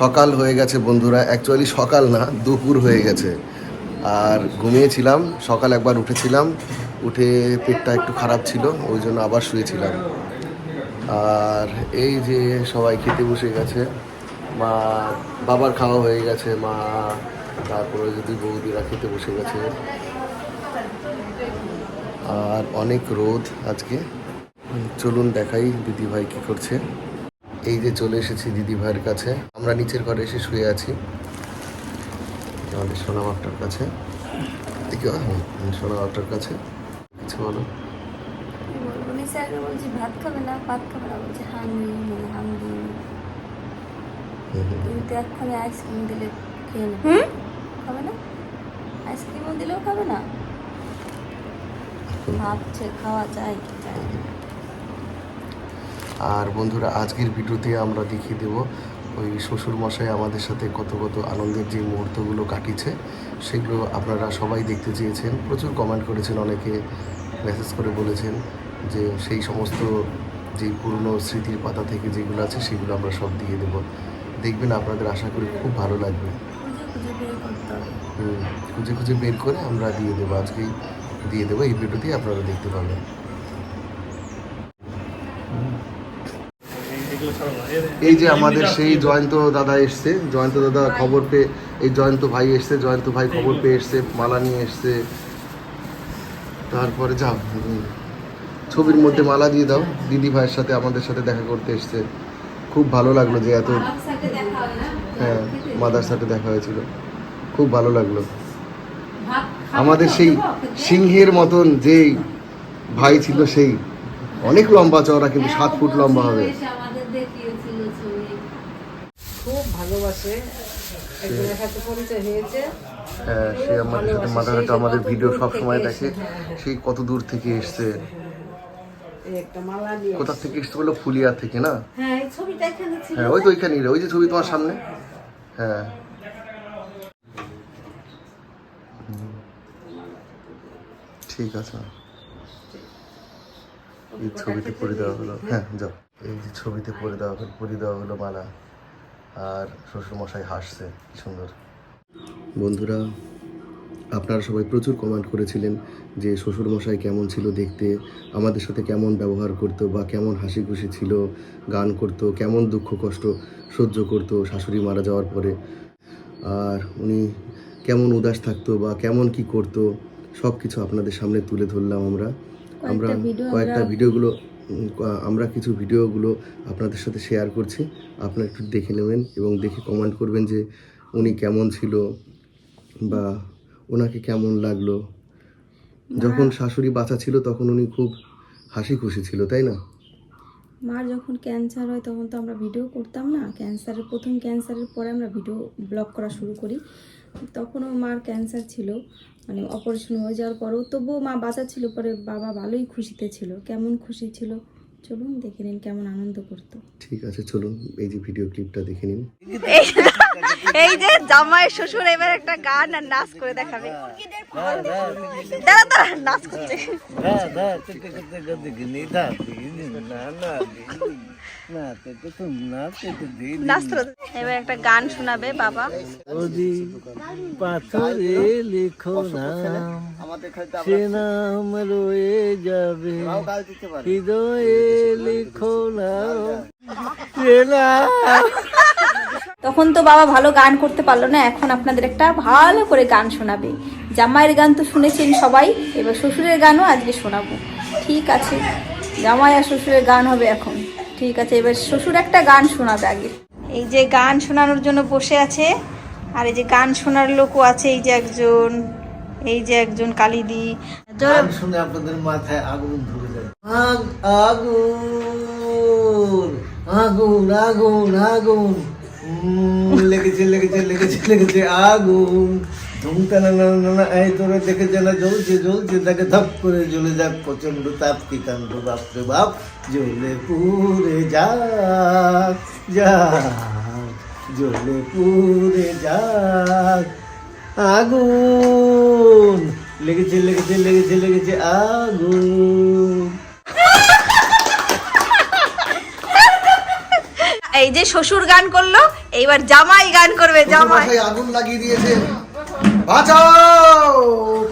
সকাল হয়ে গেছে বন্ধুরা। অ্যাকচুয়ালি সকাল না, দুপুর হয়ে গেছে। আর ঘুমিয়েছিলাম, সকাল একবার উঠেছিলাম। উঠে পেটটা একটু খারাপ ছিল, ওই জন্য আবার শুয়েছিলাম। আর এই যে সবাই খেতে বসে গেছে, মা বাবার খাওয়া হয়ে গেছে, মা তারপরে যে দুই বৌদিরা খেতে বসে গেছে। আর অনেক রোদ আজকে। চলুন দেখাই দিদি ভাই কি করছে। এই যে চলে এসেছি দিদি ভাইয়ের কাছে। আমরা নিচের ঘরে এসে শুয়ে আছি। আমাদের সোনা বাপটার কাছে। দেখি সোনা বাপটার কাছে। কিছু বলো। বলছি ভাত খাবে না? ভাত খাবে না বলছে হাঙ্গি মানে হাঙ্গি। কিন্তু আইসক্রিম দিলে খেয়ে নেবে। খাবে না? আইসক্রিমও দিলেও খাবে না? ভাবছে খাওয়া যায় কি যায় না। আর বন্ধুরা আজকের ভিডিওতে আমরা দেখিয়ে দেব ওই শ্বশুর মশাই আমাদের সাথে কত কত আনন্দের যে মুহূর্তগুলো কাটিয়েছে সেগুলো আপনারা সবাই দেখতে চেয়েছেন। প্রচুর কমেন্ট করেছেন অনেকে মেসেজ করে বলেছেন যে সেই সমস্ত যে পুরনো স্মৃতির পাতা থেকে যেগুলো আছে সেগুলো আমরা সব দিয়ে দেব। দেখবেন আপনাদের আশা করি খুব ভালো লাগবে। খুঁজে খুঁজে বের করে আমরা দিয়ে দেবো। আজকেই দিয়ে দেবো। এই ভিডিওতেই আপনারা দেখতে পাবেন। এই যে আমাদের সেই জয়ন্ত দাদা এসছে, জয়ন্ত দাদা খবর পেয়ে, এই জয়ন্ত ভাই এসছে, জয়ন্ত ভাই খবর পেয়ে এসছে, মালা নিয়ে এসছে। তারপরে যাও ছবির মধ্যে মালা দিয়ে দাও, দিদি ভাইয়ের সাথে আমাদের সাথে দেখা করতে এসছে। খুব ভালো লাগল যে এত হ্যাঁ মাদার সাথে দেখা হয়েছিল। খুব ভালো লাগল। আমাদের সেই সিংহের মতন যেই ভাই ছিল সেই, অনেক লম্বা চওড়া, কিন্তু সাত ফুট লম্বা হবে আমাদের দেখিয়েছিল ছবি খুব একজনের সাথে পরিচয় হয়েছে হ্যাঁ সে আমাদের সাথে মাদারহাটে আমাদের ভিডিও সব সময় দেখে। সেই কত দূর থেকে এসছে। কোথা থেকে এসছে বলো? ফুলিয়া থেকে না? হ্যাঁ হ্যাঁ ওই তো ওইখানে ওই যে ছবি তোমার সামনে? হ্যাঁ। ঠিক আছে। এই ছবিতে পরে দেওয়া হলো। হ্যাঁ যাও। এই যে ছবিতে পরে দেওয়া হলো পরে দেওয়া হলো মালা। আর শ্বশুরমশাই হাসছে কি সুন্দর। বন্ধুরা আপনারা সবাই প্রচুর কমেন্ট করেছিলেন যে শ্বশুরমশাই কেমন ছিল দেখতে আমাদের সাথে কেমন ব্যবহার করতো বা কেমন হাসি খুশি ছিল গান করতো কেমন দুঃখ কষ্ট সহ্য করতো শাশুড়ি মারা যাওয়ার পরে। আর উনি কেমন উদাস থাকতো বা কেমন কি করতো সব কিছু আপনাদের সামনে তুলে ধরলাম আমরা। আমরা কয়েকটা ভিডিওগুলো আমরা কিছু ভিডিওগুলো আপনাদের সাথে শেয়ার করছি। আপনারা একটু দেখে নেবেন এবং দেখে কমেন্ট করবেন যে উনি কেমন ছিল বা ওনাকে কেমন লাগল। যখন শাশুড়ি বাঁচা ছিল তখন উনি খুব হাসি খুশি ছিল তাই না? মার যখন ক্যান্সার হয় তখন তো আমরা ভিডিও করতাম না ক্যান্সারের প্রথম ক্যান্সারের পরে আমরা ভিডিও ব্লগ করা শুরু করি তখনও মার ক্যান্সার ছিল মানে অপারেশন হয়ে যাওয়ার পরেও তবুও মা বাঁচা ছিল পরে বাবা ভালোই খুশিতে ছিল কেমন খুশি ছিল চলুন দেখে নিন কেমন আনন্দ করতো ঠিক আছে চলুন এই যে ভিডিও ক্লিপটা দেখে নিন এই যে জামাই শ্বশুর এবার একটা গান আর নাচ করে দেখাবে দাঁড়া দাঁড়া নাচ করছে। এবার একটা গান শোনাবে বাবা লিখো রয়ে যাবে হৃদয়ে লিখো তখন তো বাবা ভালো গান করতে পারল না, এখন আপনাদের একটা ভালো করে গান শোনাবে। জামাইয়ের গান তো শুনেছেন সবাই, এবার শ্বশুরের গানও আজকে শোনাবো। ঠিক আছে। জামাই আর শ্বশুরের গান হবে এখন। ঠিক আছে এবার শ্বশুর একটা গান শোনাবে আগে। এই যে গান শোনানোর জন্য বসে আছে আর এই যে গান শোনার লোকও আছে এই যে একজন এই যে একজন কালিদি। শুনে আপনাদের মাথায় আগুন ধরে আগ আগুন আগুন আগুন আগুন। লেগেছে লেগেছে লেগেছে লেগেছে আগুন। ধুমতা না এই তোরা দেখেছে না জ্বলছে জ্বলছে তাকে ধাপ করে জ্বলে যাক প্রচণ্ড তাপ কি কাণ্ড বাপরে বাপ জ্বলে পুরে যাক যাক জ্বলে পুরে যাক আগুন লেগেছে লেগেছে লেগেছে লেগেছে আগুন। এই যে শ্বশুর গান করল এইবার জামাই গান করবে জামাই। আগুন লাগিয়ে দিয়েছে। বাঁচাও!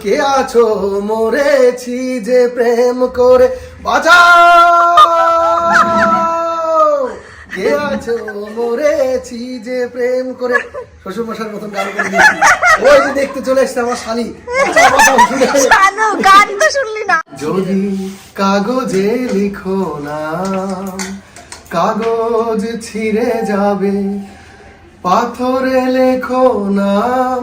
কে আছো মরেছি যে প্রেম করে? বাঁচাও! কে আছো মরেছি যে প্রেম করে? শ্বশুর মশার মতন গান করে ওই যে দেখতে চলে এসছে আমার শালি। গান তো শুনলি না। যদি কাগজে লিখো না কাগজ ছিঁড়ে যাবে। পাথরে লেখো নাম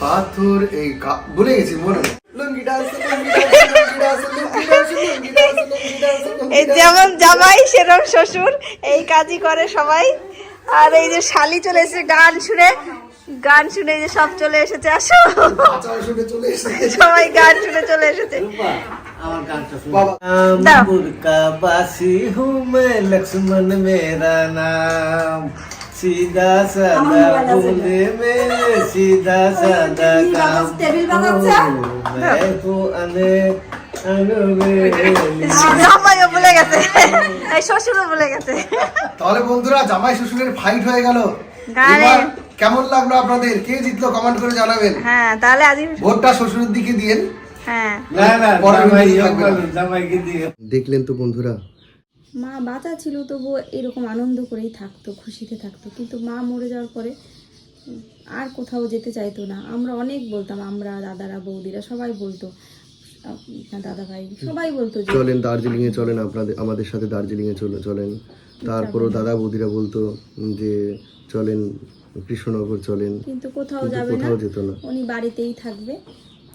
পাথর এই ভুলে গেছি মনে এই যেমন জামাই সেরম শ্বশুর এই কাজই করে সবাই। আর এই যে শালি চলে এসেছে গান শুনে গান শুনে যে সব চলে এসেছে আসো। সবাই গান শুনে চলে এসেছে। বাবা। লক্ষ্মণ মেরা নাম। बासी हूँ मैं लक्ष्मण मेरा नाम सीधा सादा बोले में सीधा सादा काम ओ, मैं तो अने अनबेली জামাইও ভুলে গেছে এই শ্বশুরও ভুলে গেছে তাহলে বন্ধুরা জামাই শ্বশুরের ফাইট হয়ে গেল গানে। এবার কেমন লাগলো আপনাদের কে জিতলো কমেন্ট করে জানাবেন হ্যাঁ তাহলে আজ ভোটটা শ্বশুরের দিকে দিয়েন হ্যাঁ না না পরের জামাই দিন ইয়ে থাকবে না। বলো, জামাইকে দিয়ে দেখলেন তো বন্ধুরা মা বাঁচা ছিল তবুও এরকম আনন্দ করেই থাকতো খুশিতে থাকতো। কিন্তু মা মরে যাওয়ার পরে আর কোথাও যেতে চাইতো না। আমরা অনেক বলতাম আমরা দাদারা বৌদিরা সবাই বলতো দাদা ভাই সবাই বলতো চলেন দার্জিলিং এ চলেন আপনাদের আমাদের সাথে দার্জিলিং এ চলে চলেন। তারপরও দাদা বৌদিরা বলতো যে চলেন কৃষ্ণনগর চলেন। কিন্তু কোথাও যাবে না কোথাও যেত না। উনি বাড়িতেই থাকবে।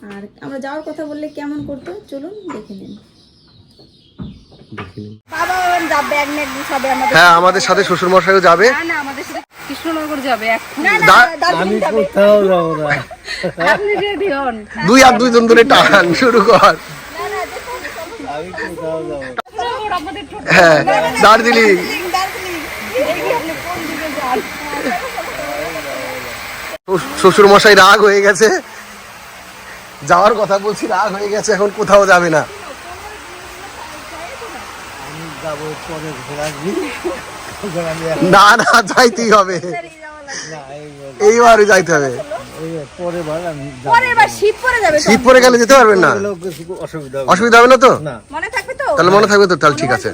আর আমরা যাওয়ার কথা বললে কেমন করতো? চলুন দেখে নিন। হ্যাঁ আমাদের সাথে শ্বশুর মশাইও যাবে কৃষ্ণনগর কোথাও না। দুই আর দুইজন ধরে টান শুরু কর। হ্যাঁ দার্জিলিং। শ্বশুর মশাই রাগ হয়ে গেছে। যাওয়ার কথা বলছি রাগ হয়ে গেছে এখন কোথাও যাবে না। যাব পরে না না যাইতেই হবে। এইবারে যাইতে হবে। শীত পরে গেলে যেতে পারবেন না? অসুবিধা হবে না। তো? না। মনে থাকবে তো? তাহলে মনে থাকবে তো? তাহলে ঠিক আছে।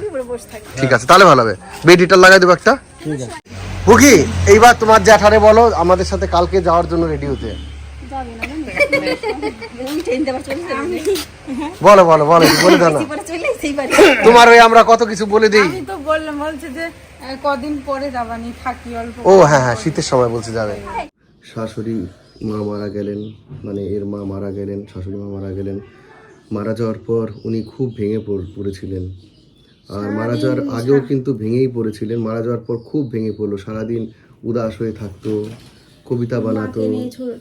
ঠিক আছে তাহলে ভালো হবে। বেডিটার লাগাই দেবো একটা। ঠিক বুকি এইবার তোমার জ্যাঠারে বলো আমাদের সাথে কালকে যাওয়ার জন্য রেডি হতে। বলো বলো বলো বলে দাও না। তোমার ওই আমরা কত কিছু বলে দিই। আমি তো বললাম বলছে যে কদিন পরে যাবানি থাকি অল্প ও হ্যাঁ হ্যাঁ শীতের সময় বলছে যাবে। শাশুড়ি মা মারা গেলেন মানে এর মা মারা গেলেন শাশুড়ি মা মারা গেলেন। মারা যাওয়ার পর উনি খুব ভেঙে পড়েছিলেন। আর মারা যাওয়ার আগেও কিন্তু ভেঙেই পড়েছিলেন। মারা যাওয়ার পর খুব ভেঙে পড়ল। সারাদিন উদাস হয়ে থাকতো। কবিতা বানাতো।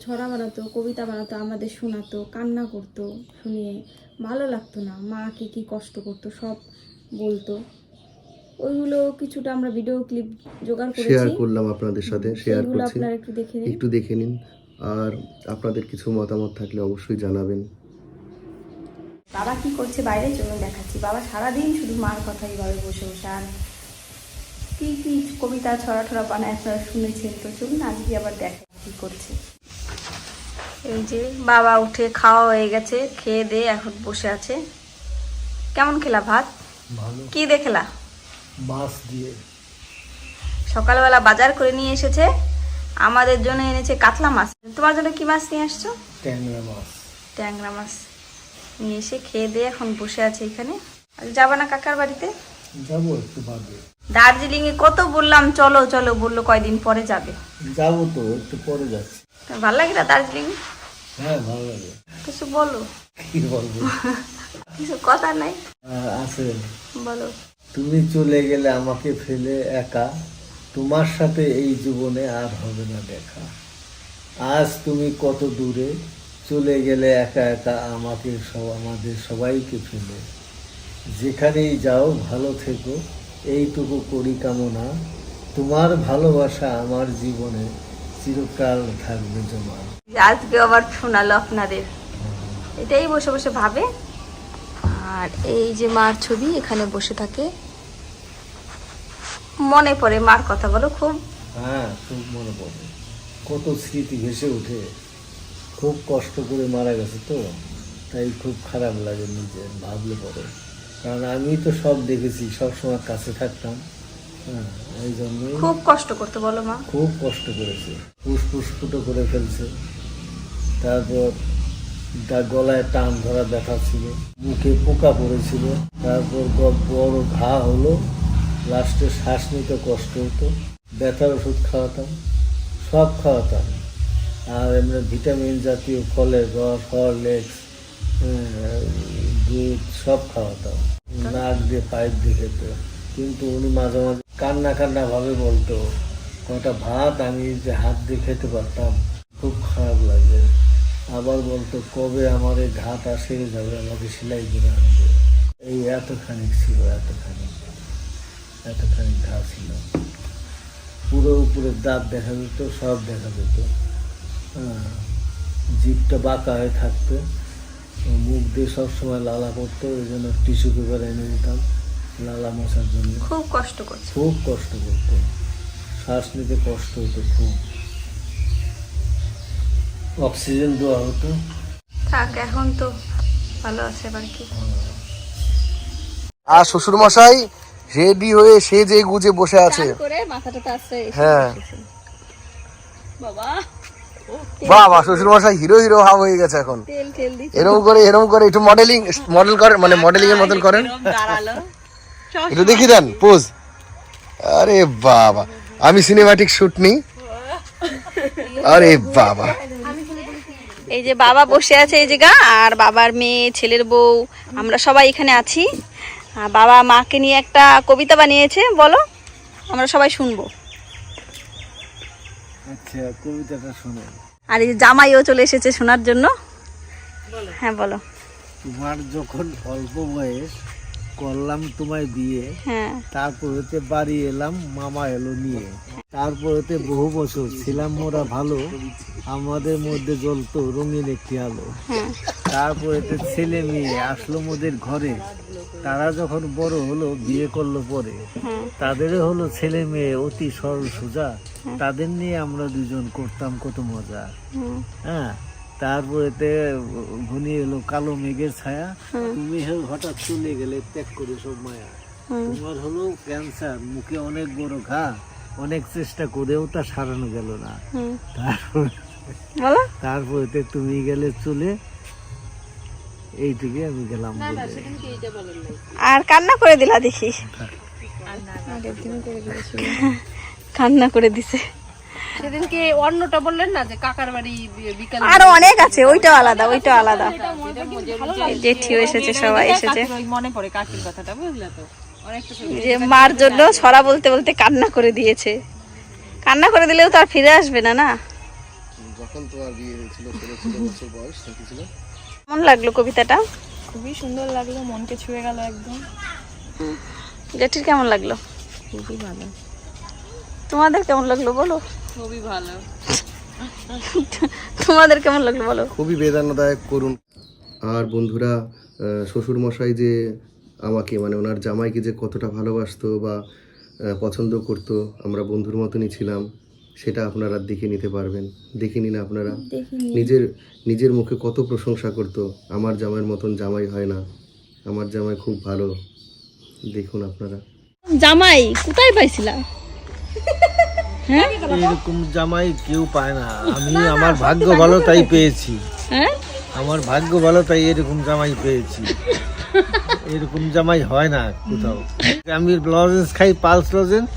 ছড়া বানাতো কবিতা বানাতো আমাদের শোনাতো কান্না করতো শুনিয়ে ভালো লাগতো না। মাকে কি কষ্ট করতো সব বলতো। ওইগুলো কিছুটা আমরা ভিডিও ক্লিপ জোগাড় করেছি। শেয়ার করলাম আপনাদের সাথে শেয়ার করছি। আপনারা একটু দেখে নিন। একটু দেখে নিন। আর আপনাদের কিছু মতামত থাকলে অবশ্যই জানাবেন। বাবা কি করছে? বাইরে চলুন দেখাচ্ছি। বাবা সারাদিন শুধু মার কথাই এইভাবে বসে বসে আর কি কি কবিতা ছড়া ছড়া বানায় আপনারা শুনেছেন? তো চলুন আজকে আবার দেখা কি করছে। এই যে বাবা উঠে খাওয়া হয়ে গেছে খেয়ে দিয়ে এখন বসে আছে। কেমন খেলা ভাত? ভালো। কি দিয়ে খেলা? মাছ দিয়ে। সকালবেলা বাজার করে নিয়ে এসেছে। আমাদের জন্য এনেছে কাতলা মাছ। তোমার জন্য কি মাছ নিয়ে আসছো? ট্যাংরা মাছ। ট্যাংরা মাছ। নিয়ে এসে খেয়ে দিয়ে এখন বসে আছে এখানে। যাবা না কাকার বাড়িতে? যাব একটু বাদে। দার্জিলিং এ কত বললাম চলো চলো বলল কয়দিন পরে যাবে। যাব তো একটু পরে যাচ্ছি। ভালো লাগে না দার্জিলিং? হ্যাঁ ভালো লাগে। কিছু বলো। কি বলব? কিছু কথা নাই। আছে। বলো। তুমি চলে গেলে আমাকে ফেলে একা। তোমার সাথে এই জীবনে আর হবে না দেখা। আজ তুমি কত দূরে চলে গেলে একা একা আমাকে সব আমাদের সবাইকে ফেলে। যেখানেই যাও ভালো থেকো। এইটুকু করি কামনা তোমার ভালোবাসা আমার জীবনে চিরকাল থাকবে জমা। আজকে আবার শোনালো আপনাদের। এটাই বসে বসে ভাবে। আর এই যে মার ছবি এখানে বসে থাকে। মনে পড়ে মার কথা বলো খুব। হ্যাঁ খুব মনে পড়ে। কত স্মৃতি ভেসে ওঠে। খুব কষ্ট করে মারা গেছে তো। তাই খুব খারাপ লাগে নিজে ভাবলে পরে কারণ আমি তো সব দেখেছি সব সময় কাছে থাকতাম। হ্যাঁ এই জন্যই খুব কষ্ট করতে বলো মা। খুব কষ্ট করেছে। ফুসফুস ফুটো করে ফেলছে। তারপর তার গলায় টান ধরা ব্যথা ছিল মুখে পোকা পড়েছিল। তারপর বড় ঘা হলো লাস্টে শ্বাস নিতে কষ্ট হতো। ব্যথার ওষুধ খাওয়াতাম সব খাওয়াতাম। আর এমনি ভিটামিন জাতীয় ফলের রস হরলেক্স দুধ, সব খাওয়াতাম নাক দিয়ে পাইপ দিয়ে খেত। কিন্তু উনি মাঝে মাঝে কান্না কান্না ভাবে বলতো, কটা ভাত আমি যে হাত দিয়ে খেতে পারতাম, খুব খারাপ লাগে। আবার বলতো, কবে আমার এই ঘাটা সেরে যাবে? আমাকে সেলাই করে আনবে। এই এতখানি ছিল, এতখানি। এতখানি ঘা ছিল। পুরো উপরে দাঁত দেখা যেত, সব দেখা যেত। হ্যাঁ জিভটা বাঁকা হয়ে থাকতো। মুখ দিয়ে সবসময় লালা করতো ওই জন্য টিস্যু পেপার এনে দিতাম লালা মশার জন্য। খুব কষ্ট করছে। খুব কষ্ট করতো। শ্বাস নিতে কষ্ট হতো খুব। অক্সিজেন দেওয়া হতো। থাক এখন তো ভালো আছে এবার কি আর শ্বশুর মশাই রেডি হয়ে সে যে গুজে বসে আছে। করে মাথাটা তো আসছে হ্যাঁ। বাবা! বাবা শ্বশুর মশাই হিরো হিরো ভাব হয়ে গেছে এখন। এরকম করে এরকম করে একটু মডেলিং মডেল করেন মানে মডেলিং এর মতন করেন। একটু দেখি দেন পোজ আরে বাবা আমি সিনেমাটিক শুট নিই আরে বাবা। এই যে বাবা বসে আছে এই জায়গা আর বাবার মেয়ে ছেলের বউ আমরা সবাই এখানে আছি। বাবা মাকে নিয়ে একটা কবিতা বানিয়েছে বলো আমরা সবাই শুনব। আচ্ছা কবিতাটা শোনো। আর এই জামাইও চলে এসেছে শোনার জন্য। হ্যাঁ বলো। তোমার যখন অল্প বয়স করলাম তোমায় বিয়ে। হ্যাঁ। তারপর হতে বাড়ি এলাম মামা এলো নিয়ে। তারপর হতে বহু বছর ছিলাম মোরা ভালো আমাদের মধ্যে জ্বলতো রঙিন একটি আলো। হ্যাঁ। তারপর এতে ছেলে মেয়ে আসলো মোদের ঘরে। তারা যখন বড় হলো বিয়ে করল পরে। হ্যাঁ। তাদেরও হলো ছেলে মেয়ে অতি সরল সোজা। তাদের নিয়ে আমরা দুজন করতাম কত মজা। হ্যাঁ। তারপরেতে ঘনিয়ে এলো কালো মেঘের ছায়া। তুমি হঠাৎ চলে গেলে ত্যাগ করে সব মায়া। তোমার হলো ক্যান্সার মুখে অনেক বড় ঘা অনেক চেষ্টা করেও তা সারানো গেল না। তারপর তারপরেতে তুমি গেলে চলে এইদিকে আমি গেলাম। আর কান্না করে দিলা দেখি। কান্না করে দিছে। সেদিনকে অন্যটা বললেন না যে কাকার বাড়ি বিকাল আরও অনেক আছে ওইটাও আলাদা ওইটাও আলাদা। জেঠিও এসেছে সবাই এসেছে। মনে পড়ে কাকির কথাটা বুঝলে তো? যে মার জন্য ছড়া বলতে বলতে কান্না করে দিয়েছে। কান্না করে দিলেও তো আর ফিরে আসবে না না? যখন তোমার বিয়ে হয়েছিল বছর বয়স ছিল? কেমন লাগল কবিতাটা? খুবই সুন্দর লাগল মনকে ছুঁয়ে গেল একদম। জেঠির কেমন লাগল? খুবই ভালো। তোমাদের কেমন লাগল বলো? খুবই ভালো। তোমাদের কেমন লাগল বলো? খুবই বেদনাদায়ক করুন আর বন্ধুরা আহ, শ্বশুরমশাই যে আমাকে মানে ওনার জামাইকে যে কতটা ভালোবাসতো বা পছন্দ করতো আমরা বন্ধুর মতনই ছিলাম সেটা আপনারা দেখে নিতে পারবেন। দেখে নিন আপনারা। নিজের নিজের মুখে কত প্রশংসা করতো আমার জামাইয়ের মতন জামাই হয় না। আমার জামাই খুব ভালো। দেখুন আপনারা। জামাই কোথায় পাইছিলা? এরকম জামাই কেউ পায় না। আমি আমার ভাগ্য ভালো তাই পেয়েছি। হ্যাঁ? আমার ভাগ্য ভালো তাই এরকম জামাই পেয়েছি। এরকম জামাই হয় না কোথাও। আমি লজেন্স খাই পালস লজেন্স।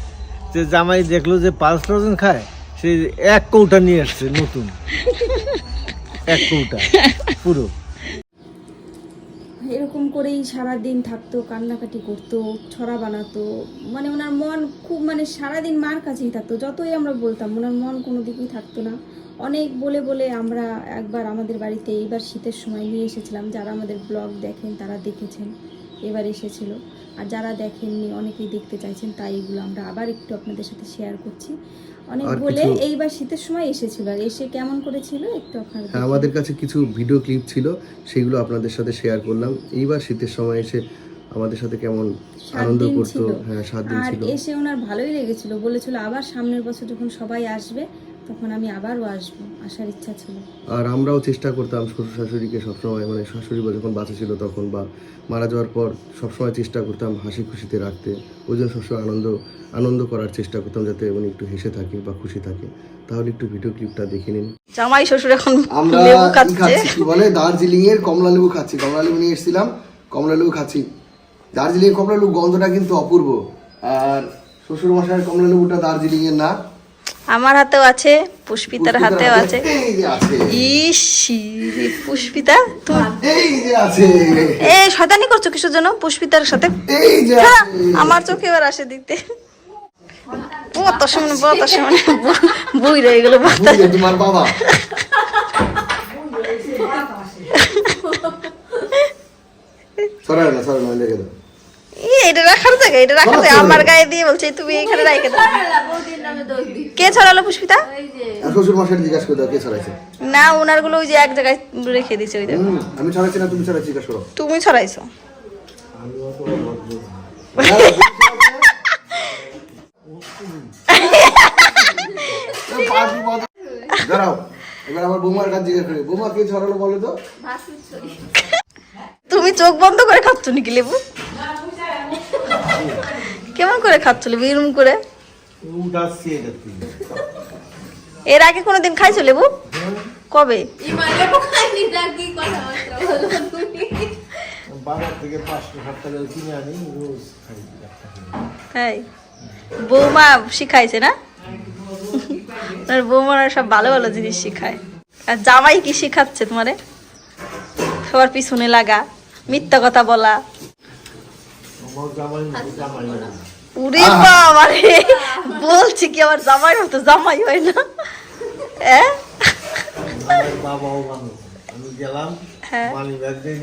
যে জামাই দেখল যে পালস লজেন্স খায় সে এক কৌটা নিয়ে আসছে নতুন। এক কৌটা পুরো। এরকম করেই সারা দিন থাকতো, কান্নাকাটি করতো, ছড়া বানাতো। মানে ওনার মন খুব মানে সারাদিন মার কাছেই থাকতো। যতই আমরা বলতাম, ওনার মন কোনো দিকেই থাকতো না। অনেক বলে বলে আমরা একবার আমাদের বাড়িতে এইবার শীতের সময় নিয়ে এসেছিলাম। যারা আমাদের ব্লগ দেখেন, তারা দেখেছেন, এবার এসেছিল। আর যারা দেখেননি, অনেকেই দেখতে চাইছেন, তাই এগুলো আমরা আবার একটু আপনাদের সাথে শেয়ার করছি। অনেক বলে এইবার শীতের সময় এসেছিল আর এসে কেমন করেছিল একটু আপনারা হ্যাঁ আমাদের কাছে কিছু ভিডিও ক্লিপ ছিল সেগুলো আপনাদের সাথে শেয়ার করলাম। এইবার শীতের সময় এসে আমাদের সাথে কেমন আনন্দ করতো। হ্যাঁ সাত দিন আর এসে ওনার ভালোই লেগেছিল বলেছিল আবার সামনের বছর যখন সবাই আসবে তখন আমি আবারও আসব আসার ইচ্ছা ছিল। আর আমরাও চেষ্টা করতাম শ্বশুর শাশুড়িকে সবসময় মানে শাশুড়ি বা যখন বাঁচা ছিল তখন বা মারা যাওয়ার পর সবসময় চেষ্টা করতাম হাসি খুশিতে রাখতে। ওই জন্য সবসময় আনন্দ আনন্দ করার চেষ্টা করতাম যাতে উনি একটু হেসে থাকে বা খুশি থাকে। তাহলে একটু ভিডিও ক্লিপটা দেখে নিন। জামাই শ্বশুর এখন আমরা লেবু খাচ্ছি। কি বলে? দার্জিলিং এর কমলা লেবু খাচ্ছি। কমলা লেবু নিয়ে এসেছিলাম কমলা লেবু খাচ্ছি। দার্জিলিং এর কমলা লেবু গন্ধটা কিন্তু অপূর্ব। আর শ্বশুর মশাইয়ের কমলা লেবুটা দার্জিলিং এর না। আমার হাতেও আছে পুষ্পিতার হাতেও আছে। ইসি পুষ্পিতা তুমি এই যে এ শয়তানি করছ কিসের জন্য? পুষ্পিতার সাথে এই যে দাঁড়া, আছে। আমার চোখে এবার আসে দিতে। বত সামনে বত সামনে বুই রয়ে গেল এই যে তোমার বাবা। সরাই না সরাই না লেগে দাও। এটা রাখার জায়গা এটা রাখার জায়গা। আমার গায়ে দিয়ে বলছে তুমি এখানে রাখে দাও। কে ছড়ালো পুষ্পিতা? শ্বশুর মশাই জিজ্ঞাসা করে দাও কে ছড়াইছে? না ওনারগুলো ওই যে এক জায়গায় রেখে দিছে ওই। আমি ছড়াচ্ছি না তুমি জিজ্ঞাসা করো। তুমি ছড়াইছো। দাঁড়াও এবার আমার বৌমার কাছে জিজ্ঞাসা করি বৌমা কে ছড়ালো বলো তো? তুমি চোখ বন্ধ করে খাচ্ছ নাকি লেবু? কেমন করে খাচ্ছ লেবু এরম করে? এর আগে কোনোদিন খাইছো লেবু? কবে? বাজার থেকে পাঁচশো ষাট টাকা কিনে আনি রোজ খাই একটা করে। তাই বৌমা শিখাইছে না? আর বৌমারা সব ভালো ভালো জিনিস শিখায়। আর জামাই কি শিখাচ্ছে তোমারে? সবার পিছনে লাগা মিথ্যা কথা বলা। জামাই। উরে বাবা রে বলছি কি আমার জামাই মতো জামাই হয় না। হ্যাঁ বাবাও মানুষ আমি গেলাম হ্যাঁ। মানি ব্যাগ দিয়ে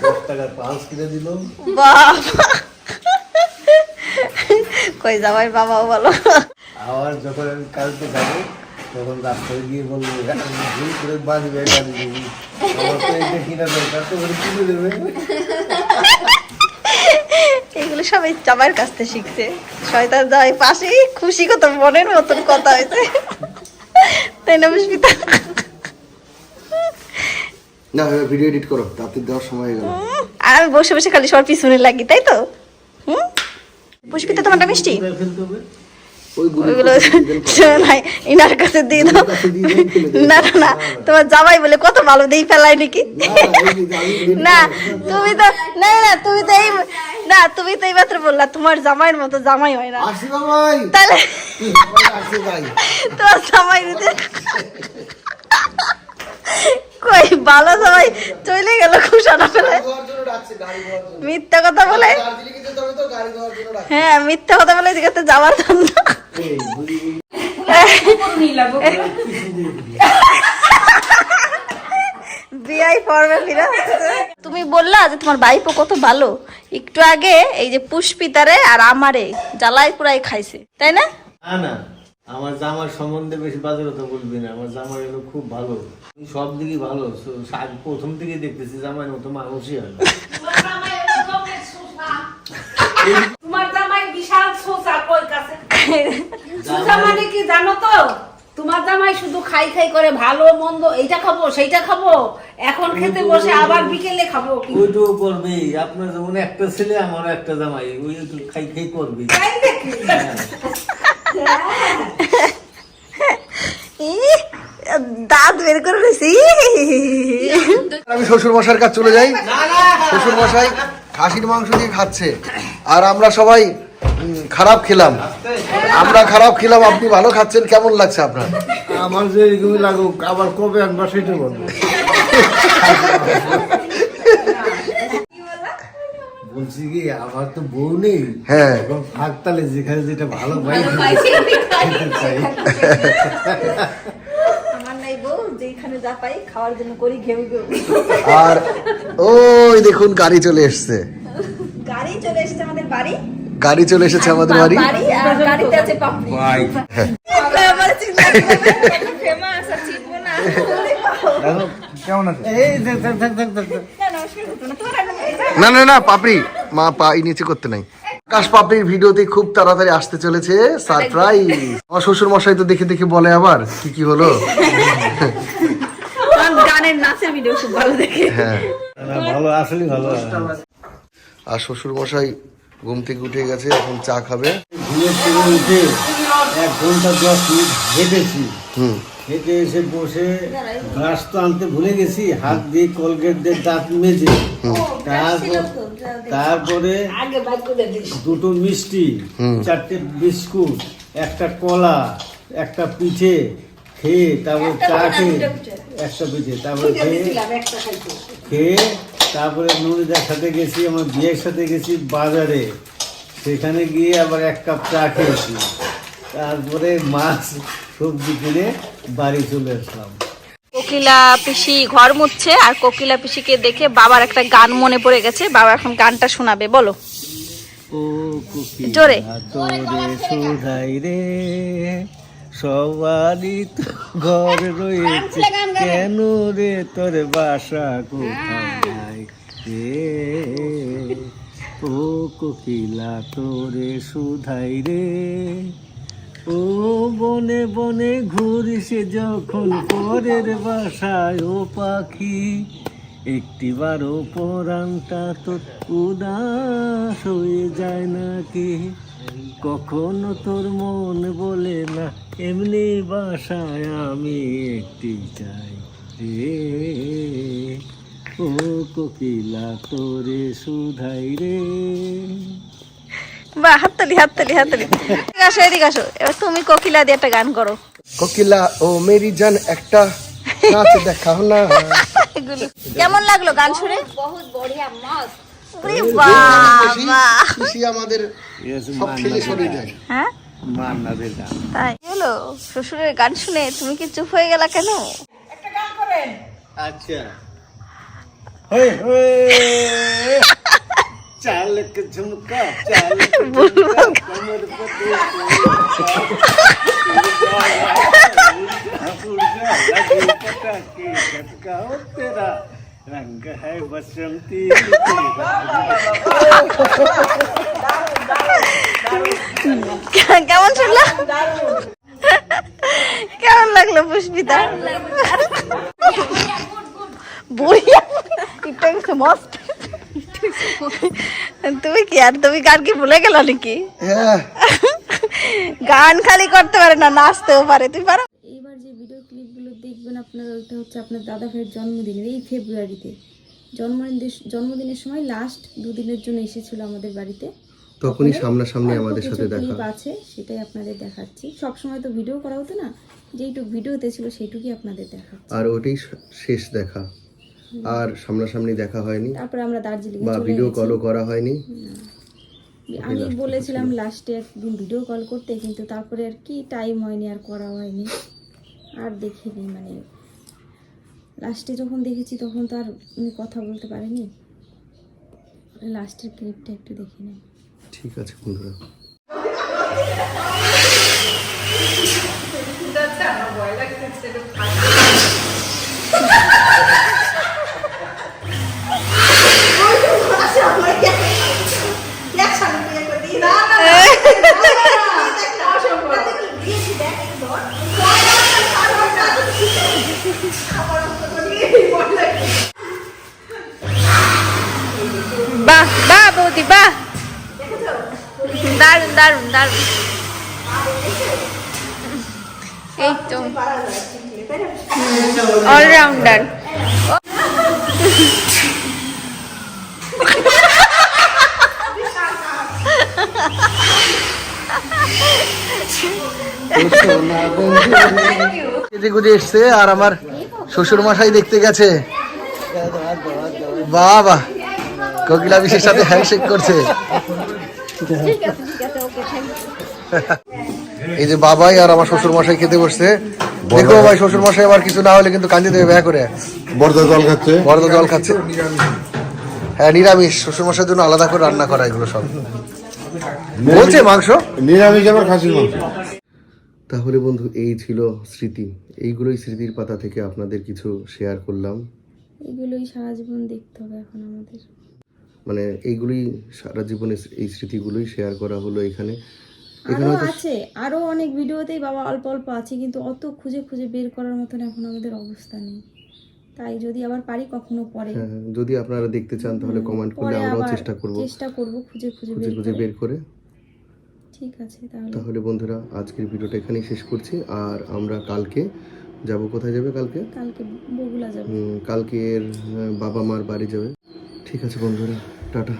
দশ টাকার কিনে দিল। বাবা। কই জামাই বাবাও বলো আবার যখন আমি কালকে যাব তখন রাস্তায় গিয়ে বলব করে কিনা দরকার তো কিনে দেবে। এগুলো সবাই চাবার কাছ থেকে শিখছে। শয়তান যাই পাশে খুশি কত মনের মতন কথা হয়েছে। তাই না পুষ্পিতা? না ভিডিও এডিট করো তাতে দেওয়ার সময় হয়ে গেল। আর আমি বসে বসে খালি সবার পিছনে লাগি তাই তো? হুম? পুষ্পিতা তোমারটা মিষ্টি? ওইগুলো ওইগুলো নাই ইনার কাছে দিয়ে দাও। না না না তোমার জামাই বলে কত ভালো ফেলাই নাকি? না তুমি তো না না তুমি তো এই না তুমি তো এই মাত্র বললা তোমার জামাইয়ের মতো জামাই হয় না। তাহলে তোমার জামাই কই ভালো জামাই চলে গেল খুশানা ফেলে। মিথ্যা কথা বলে? হ্যাঁ মিথ্যা কথা বলে জিজ্ঞাসা যাওয়ার জন্য তুমি বললা যে তোমার বাইপো কত ভালো। একটু আগে এই যে পুষ্পিতারে আর আমারে জ্বালায় পুরাই খাইছে, তাই না? আমার জামার সম্বন্ধে বেশি বাজে কথা বলবি না, আমার জামার এলো খুব ভালো। সব দিকে ভালো প্রথম থেকে দেখতেছি জামাইয়ের মতো মানুষই হয় তোমার জামাই বিশাল সোসা কই কাছে? সোসা মানে কি জানো তো? তোমার জামাই শুধু খাই খাই করে ভালো মন্দ এইটা খাব সেইটা খাব। এখন খেতে বসে আবার বিকেলে খাব কি? ওইটুকু করবেই আপনার যেমন একটা ছেলে আমার একটা জামাই। ওই একটু খাই খাই করবি। তাই নাকি? দাঁত বের করে রয়েছি আমি শ্বশুর মশাইয়ের কাছে চলে যাই। শ্বশুর মশাই খাসির মাংস দিয়ে খাচ্ছে। আর আমরা সবাই খারাপ খেলাম। আমরা খারাপ খেলাম আপনি ভালো খাচ্ছেন কেমন লাগছে আপনার? আমার যে এরকমই লাগুক আবার কবে একবার সেটা বলব বলছি কি আমার তো বউ নেই। হ্যাঁ। ফাঁক তালে যেখানে যেটা ভালো পাই খেতে চাই আমার নাই বউ যেখানে যা পাই খাওয়ার জন্য করি ঘেউ ঘেউ। আর ওই দেখুন গাড়ি চলে এসছে। গাড়ি চলে এসেছে আমাদের বাড়ি। গাড়ি চলে এসেছে আমাদের বাড়ি বাড়ি। আর গাড়িতে আছে পাপড়ি। না। না। না পাপড়ি। মা পা নিচে করতে নাই। আকাশ পাপড়ির ভিডিওতে খুব তাড়াতাড়ি আসতে চলেছে। সারপ্রাইজ। আমার শ্বশুর মশাই তো দেখে দেখে বলে আবার কি কি হলো? আমার নাচের ভিডিও খুব ভালো দেখে। হ্যাঁ। ভালো আসলে ভালো আর শ্বশুর মশাই ঘুম থেকে উঠে গেছে এখন চা খাবে। ঘুমের থেকে উঠে এক ঘণ্টা দশ মিনিট হেঁটেছি। হুম। হেঁটে এসে বসে ব্রাশ তো আনতে ভুলে গেছি হাত দিয়ে কলগেট দিয়ে দাঁত মেজে। তারপর তারপরে দুটো মিষ্টি চারটে বিস্কুট একটা কলা একটা পিঠে খেয়ে তারপর চা খেয়ে একটা পিঠে তারপর খেয়ে খেয়ে তারপরে ননিদার সাথে গেছি আমার বিয়ের সাথে গেছি বাজারে। সেখানে গিয়ে আবার এক কাপ চা খেয়েছি। তারপরে মাছ সবজি কিনে বাড়ি চলে আসলাম। কোকিলা পিসি ঘর মুছছে আর কোকিলা পিসিকে দেখে বাবার একটা গান মনে পড়ে গেছে। বাবা এখন গানটা শোনাবে বলো। ও কুকি জোরে। তোরে সুধাই রে। সবারই তো ঘর রয়েছে। কেন রে তোর বাসা কোথায়? রে ও কোকিলা তোরে সুধাই রে। ও বনে বনে ঘুরিস যখন পরের বাসায় ও পাখি। একটিবারও পরাণটা তো উদাস হয়ে যায় নাকি? কখনো তোর মন বলে না এমনি বাসায় আমি একটি চাই রে। ও কোকিলা তোরে সুধাই রে। বা হাততালি হাততালি হাততালি। এদিকে আসো এদিকে আসো। এবার তুমি কোকিলা দিয়ে একটা গান করো। কোকিলা ও মেরি জান একটা নাচ দেখাও না। কেমন লাগল গান শুনে? বহুত বড়িয়া মস্ত। আমাদের সব হ্যাঁ? তাই। হলো শ্বশুরের গান শুনে তুমি কি চুপ হয়ে গেলা কেন? আচ্ছা। চালক ঝুমকা চালক ঝুমকা रंग है बसंती কেমন শুনলা কেমন লাগলো পুষ্পিতা বড়িয়া একটু একটু মস্ত তুমি কি আর তুমি গান কি ভুলে গেল নাকি হ্যাঁ গান খালি করতে পারে না নাচতেও পারে তুমি পারো হচ্ছে আপনার দাদা ভাইয়ের জন্মদিনের এই ফেব্রুয়ারিতে জন্মদিন জন্মদিনের সময় লাস্ট দুদিনের জন্য এসেছিল আমাদের বাড়িতে। তখনই সামনাসামনি আমাদের সাথে দেখা। আছে সেটাই আপনাদের দেখাচ্ছি। সব সময় তো ভিডিও করা হতো না যেইটুকু ভিডিওতে ছিল সেইটুকুই আপনাদের দেখা আর ওটাই শেষ দেখা। আর সামনাসামনি দেখা হয়নি তারপরে আমরা দার্জিলিং বা ভিডিও কলও করা হয়নি। আমি বলেছিলাম লাস্টে একদিন ভিডিও কল করতে কিন্তু তারপরে আর কি টাইম হয়নি আর করা হয়নি। আর দেখিনি মানে লাস্টে যখন দেখেছি তখন তো আর উনি কথা বলতে পারেনি লাস্টের ক্লিপটা একটু দেখে নিন। ঠিক আছে বন্ধুরা বাহ বৌদি বাহ দারুণ দারুণ দারুণ এই তো। অলরাউন্ডার গুজে এসছে আর আমার শ্বশুর মশাই দেখতে গেছে। বাবা কোকিলা বিশের সাথে হ্যান্ডশেক করছে। এই যে বাবাই আর আমার শ্বশুর মশাই খেতে বসছে। দেখো ভাই শ্বশুর মশাই আবার কিছু না হলে কিন্তু কান্দি দেবে ব্যয় করে। বর্দা জল খাচ্ছে। বড় জল খাচ্ছে। হ্যাঁ নিরামিষ। শ্বশুর মশাইয়ের জন্য আলাদা করে রান্না করা এগুলো সব। বলছে মাংস? নিরামিষ আবার খাসির মাংস। তাহলে বন্ধু এই ছিল স্মৃতি। এইগুলোই স্মৃতির পাতা থেকে আপনাদের কিছু শেয়ার করলাম। এগুলোই সারা জীবন দেখতে হবে এখন আমাদের। মানে এইগুলোই সারা জীবনে এই স্মৃতিগুলোই শেয়ার করা হলো এখানে। এখানে আরও আছে আরও অনেক ভিডিওতেই বাবা অল্প অল্প আছে কিন্তু অত খুঁজে খুঁজে বের করার মতন এখন আমাদের অবস্থা নেই। তাই যদি আবার পারি কখনো পরে। হ্যাঁ, যদি আপনারা দেখতে চান তাহলে কমেন্ট করলে আমরাও চেষ্টা করব। চেষ্টা করব খুঁজে খুঁজে খুঁজে বের খুঁজে করে। বের করে। ঠিক আছে তাহলে। তাহলে বন্ধুরা আজকের ভিডিওটা এখানেই শেষ করছি। আর আমরা কালকে যাব কোথায় যাবে কালকে? কালকে বগুলা যাব। কালকের বাবা মার বাড়ি যাবে। ঠিক আছে বন্ধুরা টাটা।